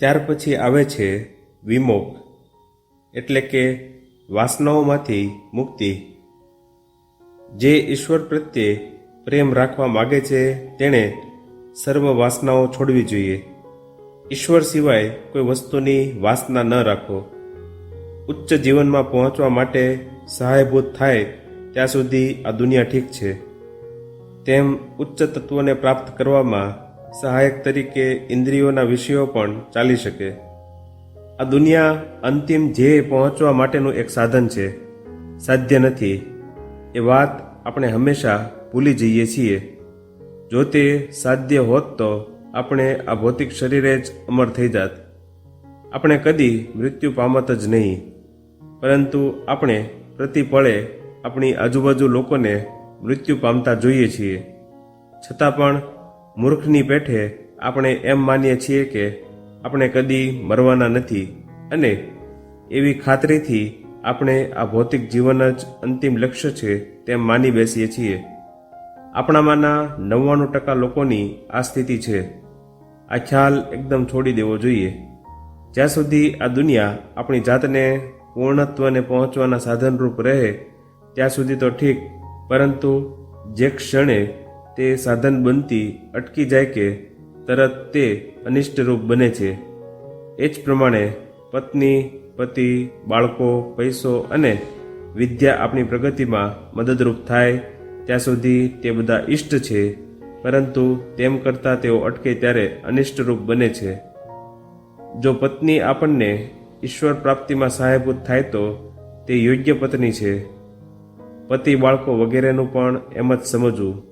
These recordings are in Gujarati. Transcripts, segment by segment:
ત્યાર પછી આવે છે વિમોક, એટલે કે વાસનાઓમાંથી મુક્તિ. જે ઈશ્વર પ્રત્યે પ્રેમ રાખવા માગે છે, તેણે સર્વ વાસનાઓ છોડવી જોઈએ. ઈશ્વર સિવાય કોઈ વસ્તુની વાસના ન રાખો. ઉચ્ચ જીવનમાં પહોંચવા માટે સહાયભૂત થાય ત્યાં સુધી આ દુનિયા ઠીક છે. તેમ ઉચ્ચ તત્વોને પ્રાપ્ત કરવામાં સહાયક તરીકે ઇન્દ્રિયોના વિષયો પણ ચાલી શકે. આ દુનિયા અંતિમ ધ્યેય પહોંચવા માટેનું એક સાધન છે. સાધ્ય નથી. એ વાત આપણે હંમેશા ભૂલી જઈએ છીએ. જો તે સાધ્ય હોત તો આપણે આ ભૌતિક શરીરે જ અમર થઈ જાત. આપણે કદી મૃત્યુ પામત જ નહીં. પરંતુ આપણે પ્રતિપળે આપણી આજુબાજુ લોકોને મૃત્યુ પામતા જોઈએ છીએ. છતાં પણ મૂર્ખની પેઠે આપણે એમ માનીએ છીએ કે આપણે કદી મરવાના નથી અને એવી ખાતરીથી આપણે આ ભૌતિક જીવન જ અંતિમ લક્ષ્ય છે તેમ માની બેસીએ છીએ. આપણામાંના નવ્વાણું ટકા લોકોની આ સ્થિતિ છે. આ ખ્યાલ એકદમ છોડી દેવો જોઈએ. જ્યાં સુધી આ દુનિયા આપણી જાતને પૂર્ણત્વને પહોંચવાના સાધનરૂપ રહે, ત્યાં સુધી તો ઠીક, પરંતુ જે ક્ષણે તે સાધન બનતી અટકી જાય કે તરત તે અનિષ્ટરૂપ બને છે. એ જ પ્રમાણે પત્ની, પતિ, બાળકો, પૈસો અને વિદ્યા આપણી પ્રગતિમાં મદદરૂપ થાય. ત્યાં સુધી તે બધા ઇષ્ટ છે, પરંતુ તેમ કરતાં તેઓ અટકે ત્યારે અનિષ્ટરૂપ બને છે. જો પત્ની આપણને ઈશ્વર પ્રાપ્તિમાં સહાયભૂત થાય તો તે યોગ્ય પત્ની છે. પતિ, બાળકો વગેરેનું પણ એમ જ સમજવું.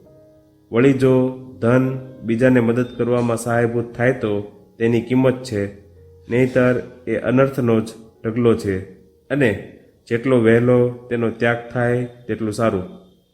વળી જો ધન બીજાને મદદ કરવામાં સહાયભૂત થાય તો તેની કિંમત છે. નહીતર એ અનર્થનો જ ઢગલો છે અને જેટલો વહેલો તેનો ત્યાગ થાય, તેટલું સારું.